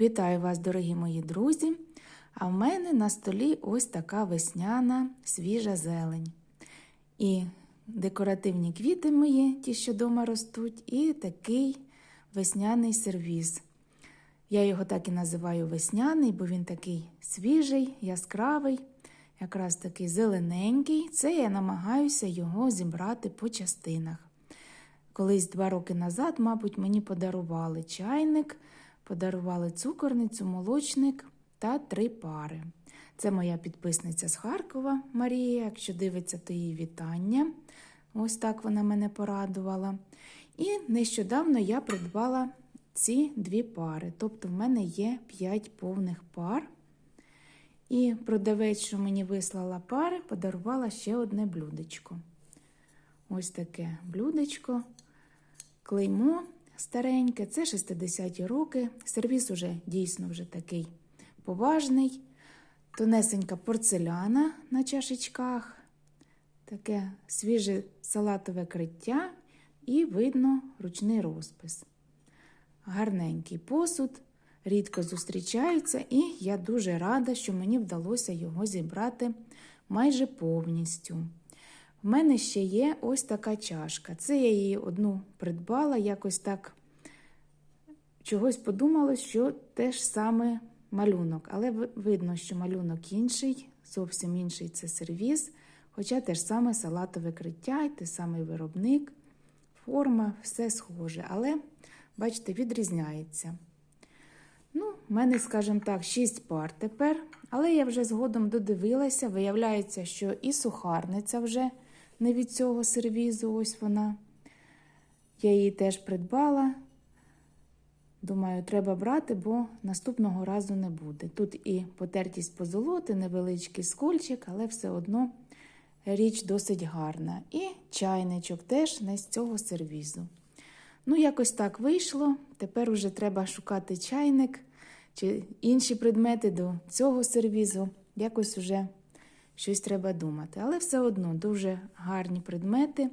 Вітаю вас, дорогі мої друзі! А в мене на столі ось така весняна свіжа зелень. І декоративні квіти мої, ті, що вдома ростуть, і такий весняний сервіз. Я його так і називаю весняний, бо він такий свіжий, яскравий, якраз такий зелененький. Це я намагаюся його зібрати по частинах. Колись два роки назад, мабуть, мені подарували чайник, подарували цукорницю, молочник та три пари. Це моя підписниця з Харкова Марія. Якщо дивиться, то її вітання. Ось так вона мене порадувала. І нещодавно я придбала ці дві пари. Тобто в мене є 5 повних пар. І продавець, що мені вислала пари, подарувала ще одне блюдечко. Ось таке блюдечко. Клеймо стареньке, це 60-ті роки. Сервіс уже дійсно вже такий поважний. Тонесенька порцеляна на чашечках, таке свіже салатове криття і видно ручний розпис. Гарненький посуд, рідко зустрічається, і я дуже рада, що мені вдалося його зібрати майже повністю. В мене ще є ось така чашка. Це я її одну придбала, якось так чогось подумала, що теж саме малюнок. Але видно, що малюнок інший, зовсім інший це сервіз, хоча те ж саме салатове криття, і те самий виробник, форма, все схоже. Але, бачите, відрізняється. Ну, в мене, скажімо так, 6 пар тепер, але я вже згодом додивилася, виявляється, що і сухарниця вже не від цього сервізу, ось вона. Я її теж придбала. Думаю, треба брати, бо наступного разу не буде. Тут і потертість позолоти, невеличкий скольчик, але все одно річ досить гарна. І чайничок теж не з цього сервізу. Ну, якось так вийшло. Тепер вже треба шукати чайник чи інші предмети до цього сервізу. Якось уже щось треба думати. Але все одно дуже гарні предмети.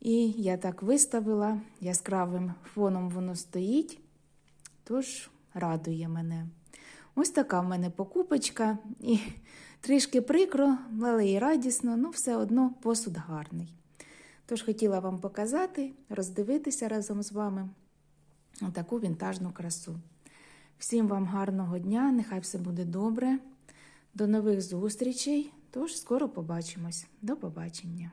І я так виставила, яскравим фоном воно стоїть, тож радує мене. Ось така в мене покупочка. І трішки прикро, але і радісно, ну все одно посуд гарний. Тож хотіла вам показати, роздивитися разом з вами таку вінтажну красу. Всім вам гарного дня, нехай все буде добре. До нових зустрічей. Тож скоро побачимось. До побачення!